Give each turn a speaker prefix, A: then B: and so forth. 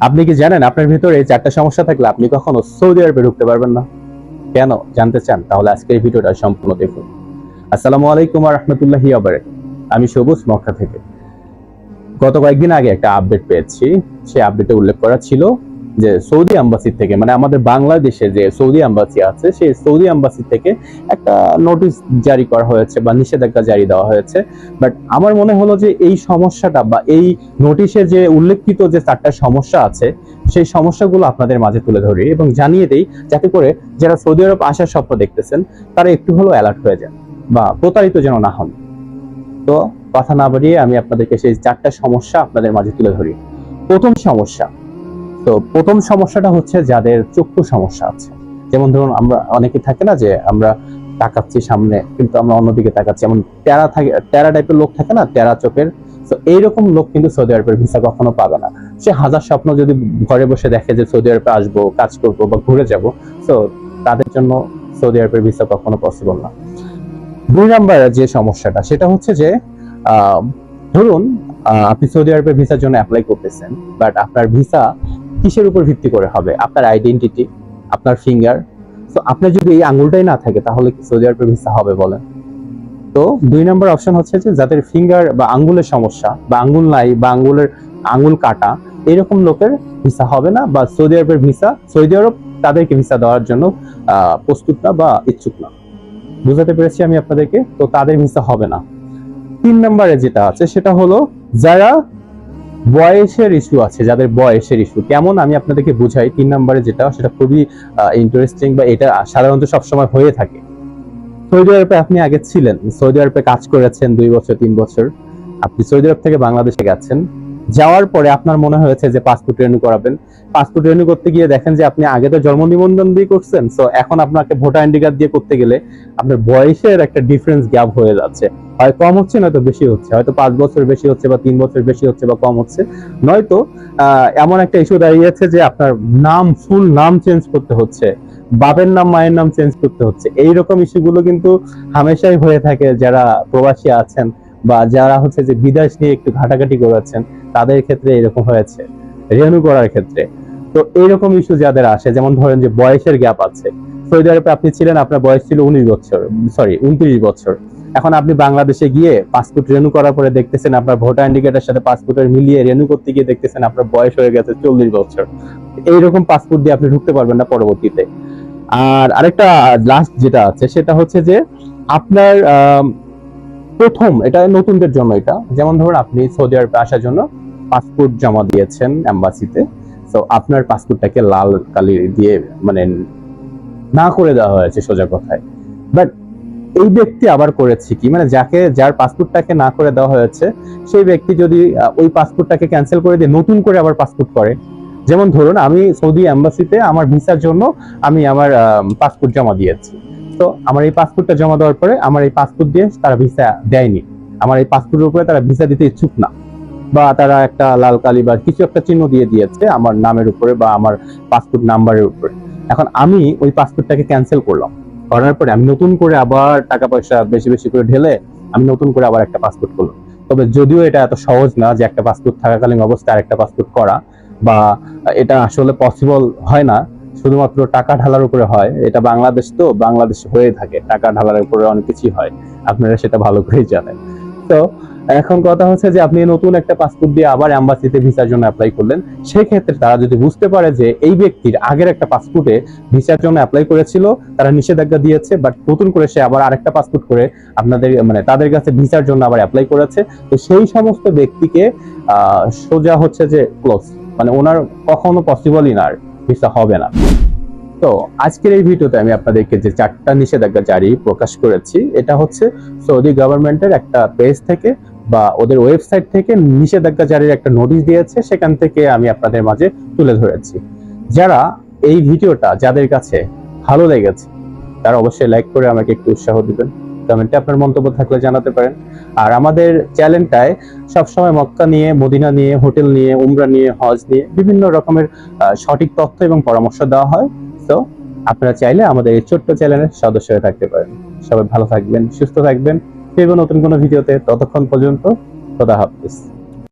A: আপনি কি জানেন আপনার ভিতরে চারটা সমস্যা থাকলে আপনি কখনো সৌদি আরবে ঢুকতে পারবেন না? কেন? জানতে চান? তাহলে আজকের ভিডিওটা সম্পূর্ণ দেখুন। আসসালামু আলাইকুম রহমতুল্লাহি আবার আমি সবুজ মক্কা থেকে। গত কয়েকদিন আগে একটা আপডেট পেয়েছি। সেই আপডেটে উল্লেখ করা ছিল যে সৌদি আম্বাসি থেকে মানে আমাদের বাংলাদেশে যে সৌদি আম্বাসি আছে, সেই সৌদি আম্বাসি থেকে একটা নোটিশ জারি করা হয়েছে বা নিষেধাজ্ঞা জারি দেওয়া হয়েছে। বাট আমার মনে হলো যে এই সমস্যাটা বা এই নোটিশে যে উল্লেখিত যে চারটা সমস্যা আছে, সেই সমস্যাগুলো আপনাদের মাঝে তুলে ধরি এবং জানিয়ে দেই, যাতে করে যারা সৌদি আরব আসার স্বপ্ন দেখতেছেন, তারা একটু হলেও অ্যালার্ট হয়ে যান বা প্রতারিত যেন না হন। তো কথা না বাড়িয়ে আমি আপনাদেরকে সেই চারটা সমস্যা আপনাদের মাঝে তুলে ধরি। প্রথম সমস্যা তো প্রথম সমস্যাটা হচ্ছে যাদের চক্ষু সমস্যা আছে। যেমন ধরুন আমরা, অনেকে থাকে না যে আমরা তাকাচ্ছি সামনে, কিন্তু আমরা অন্যদিকে তাকাচ্ছি। যেমন টেরা থাকে, টেরা টাইপের লোক থাকে না, টেরা চোখের। তো এইরকম লোক কিন্তু সৌদি আরবের ভিসা কখনো পাবে না। সে হাজার স্বপ্ন যদি ঘরে বসে দেখে যে সৌদি আরবে আসব, কাজ করব বা ঘুরে যাব, তো তাদের জন্য সৌদি আরবের ভিসা কখনো পসিবল না। দুই নাম্বারের যে সমস্যাটা, সেটা হচ্ছে যে ধরুন আপনি সৌদি আরবের ভিসার জন্য অ্যাপ্লাই করতেছেন বাট আপনার ভিসা কিসের উপর ভিত্তি করে হবে? আপনার আইডেন্টিটি আপনার ফিঙ্গার তো আপনার যদি এই আঙুলটাই না থাকে, তাহলে কি সৌদি আরবের ভিসা হবে বলেন? তো দুই নম্বর অপশন হচ্ছে যে, যাদের ফিঙ্গার বা আঙ্গুলের সমস্যা, বা আঙ্গুল নাই, বা আঙ্গুলের আঙ্গুল কাটা, এরকম লোকের ভিসা হবে না, বা সৌদি আরবের ভিসা সৌদি আরব তাদেরকে ভিসা দেওয়ার জন্য প্রস্তুত না বা ইচ্ছুক না। বুঝাতে পেরেছি আমি আপনাদেরকে? তো তাদের ভিসা হবে না। তিন নম্বরে যেটা আছে, সেটা হলো যারা বয়সের ইস্যু আছে, যাদের বয়সের ইস্যু কেমন আমি আপনাদেরকে বুঝাই, তিন নম্বরে যেটা, সেটা খুবই ইন্টারেস্টিং বা এটা সাধারণত সবসময় হয়ে থাকে। সৌদি আরবে আপনি আগে ছিলেন। সৌদি আরবে কাজ করেছেন দুই বছর, তিন বছর। আপনি সৌদি আরব থেকে বাংলাদেশে গেছেন। যাওয়ার পরে আপনার মনে হয়েছে যে পাসপোর্ট রিনিউ করাবেন। পাসপোর্ট রিনিউ করতে গিয়ে দেখেন যে আপনি আগে তো জন্ম নিবন্ধন দিয়ে করছেন সো এখন আপনাকে ভোটার আইডি কার্ড দিয়ে করতে গেলে আপনার বয়সের একটা ডিফারেন্স গ্যাপ হয়ে যাচ্ছে। হয় কম হচ্ছে, নয়তো বেশি হচ্ছে। হয়তো পাঁচ বছর বেশি হচ্ছে বা তিন বছর বেশি হচ্ছে বা কম হচ্ছে। নয়তো এমন একটা ইস্যু দাঁড়িয়েছে যে আপনার নাম ফুল নাম চেঞ্জ করতে হচ্ছে। বাপের নাম, মায়ের নাম চেঞ্জ করতে হচ্ছে। এইরকম ইস্যুগুলো কিন্তু হামেশাই হয়ে থাকে যারা প্রবাসী আছেন। বা যারা হচ্ছে যে বিদেশ নিয়ে একটু ঘাটাঘাটি করেছেন, তাদের ক্ষেত্রে এরকম হয়েছে। রেনু করার ক্ষেত্রে। তো এইরকম ইস্যু যাদের আসে, যেমন ধরেন যে বয়সের গ্যাপ আছে। সৌদি আরবে আপনি ছিলেন, আপনার বয়স ছিল উনিশ বছর সরি উনত্রিশ বছর। এখন আপনি বাংলাদেশে গিয়ে পাসপোর্ট রেনু করার পরে দেখতেছেন আপনার ভোটার ইন্ডিকেটার সাথে পাসপোর্টের মিলিয়ে রেনু করতে গিয়ে দেখতেছেন আপনার বয়স হয়ে গেছে চল্লিশ বছর। এইরকম পাসপোর্ট দিয়ে আপনি ঢুকতে পারবেন না পরবর্তীতে। আর আরেকটা লাস্ট যেটা আছে, সেটা হচ্ছে যে আপনার প্রথম, এটা নতুনদের জন্য এটা। যেমন ধরুন, আপনি সৌদি আরবে আসার জন্য পাসপোর্ট জমা দিয়েছেন এম্বাসিতে। তো আপনার পাসপোর্টটাকে লাল কালি দিয়ে মানে না করে দেওয়া হয়েছে সোজা কথায়। বাট এই ব্যক্তি আবার করেছে কি? মানে যাকে, যার পাসপোর্টটাকে না করে দেওয়া হয়েছে, সেই ব্যক্তি যদি ওই পাসপোর্টটাকে ক্যান্সেল করে দিয়ে নতুন করে আবার পাসপোর্ট করে। যেমন ধরুন, আমি সৌদি এম্বাসিতে আমার ভিসার জন্য আমি আমার পাসপোর্ট জমা দিয়েছি। তো আমার এই পাসপোর্টটা জমা দেওয়ার পরে আমার এই পাসপোর্ট দিয়ে তারা ভিসা দেয়নি। আমার এই পাসপোর্টের উপরে তারা ভিসা দিতে ইচ্ছুক না। বা তারা একটা লাল কালি বা কিছু একটা চিহ্ন দিয়ে দিয়েছে আমার নামের উপরে বা আমার পাসপোর্ট নাম্বারের উপরে। এখন আমি ওই পাসপোর্টটাকে ক্যান্সেল করলাম। করার পরে আমি নতুন করে আবার টাকা পয়সা বেশি বেশি করে ঢেলে আমি নতুন করে আবার একটা পাসপোর্ট করলাম। তবে যদিও এটা এত সহজ না যে একটা পাসপোর্ট থাকাকালীন অবস্থায় আরেকটা পাসপোর্ট করা বা এটা আসলে পসিবল হয় না শুধুমাত্র টাকা ঢালার উপরে হয়, এটা বাংলাদেশ তো, বাংলাদেশ হয়ে থাকে, টাকা ঢালার উপরে অনেক কিছুই হয়, আপনারা সেটা ভালো করেই জানেন। তো, এখন কথা হচ্ছে যে আপনি নতুন একটা পাসপোর্ট দিয়ে আবার অ্যাম্বাসিতে ভিসার জন্য অ্যাপ্লাই করলেন সেই ক্ষেত্রে তারা যদি বুঝতে পারে যে এই ব্যক্তির আগের একটা পাসপোর্টে ভিসার জন্য অ্যাপ্লাই করেছিল, তারা নিষেধাজ্ঞা দিয়েছে বাট নতুন করে সে আবার আরেকটা পাসপোর্ট করে আপনাদের মানে তাদের কাছে ভিসার জন্য আবার অ্যাপ্লাই করেছে, তো সেই সমস্ত ব্যক্তিকে সোজা হচ্ছে যে ক্লোজ মানে ওনার কখনো পসিবলই না আর ভিসা হবে না। তো আজকের এই ভিডিওতে আমি আপনাদেরকে যে চারটা নিষেধাজ্ঞা জারি প্রকাশ করেছি, এটা হচ্ছে সৌদি গভর্নমেন্টের একটা পেজ থেকে বা ওদের ওয়েবসাইট থেকে নিষেধাজ্ঞা জারির একটা নোটিশ দিয়েছে, সেখান থেকে আমি আপনাদের মাঝে তুলে ধরেছি। যারা এই ভিডিওটা যাদের কাছে ভালো লেগেছে, তারা অবশ্যই লাইক করে আমাকে একটু উৎসাহ দিবেন। কমেন্টে আপনার মন্তব্য থাকলে জানাতে পারেন। আর আমাদের চ্যানেলটায় সবসময় মক্কা নিয়ে, মদিনা নিয়ে, হোটেল নিয়ে, উমরা নিয়ে, হজ নিয়ে বিভিন্ন রকমের সঠিক তথ্য এবং পরামর্শ দেওয়া হয়। তো আপনারা চাইলে আমাদের এই ছোট্ট চ্যানেলের সদস্য হয়ে থাকতে পারেন। সবাই ভালো থাকবেন, সুস্থ থাকবেন। ফিরবো নতুন কোনো ভিডিওতে। ততক্ষণ পর্যন্ত খোদা হাফিজ।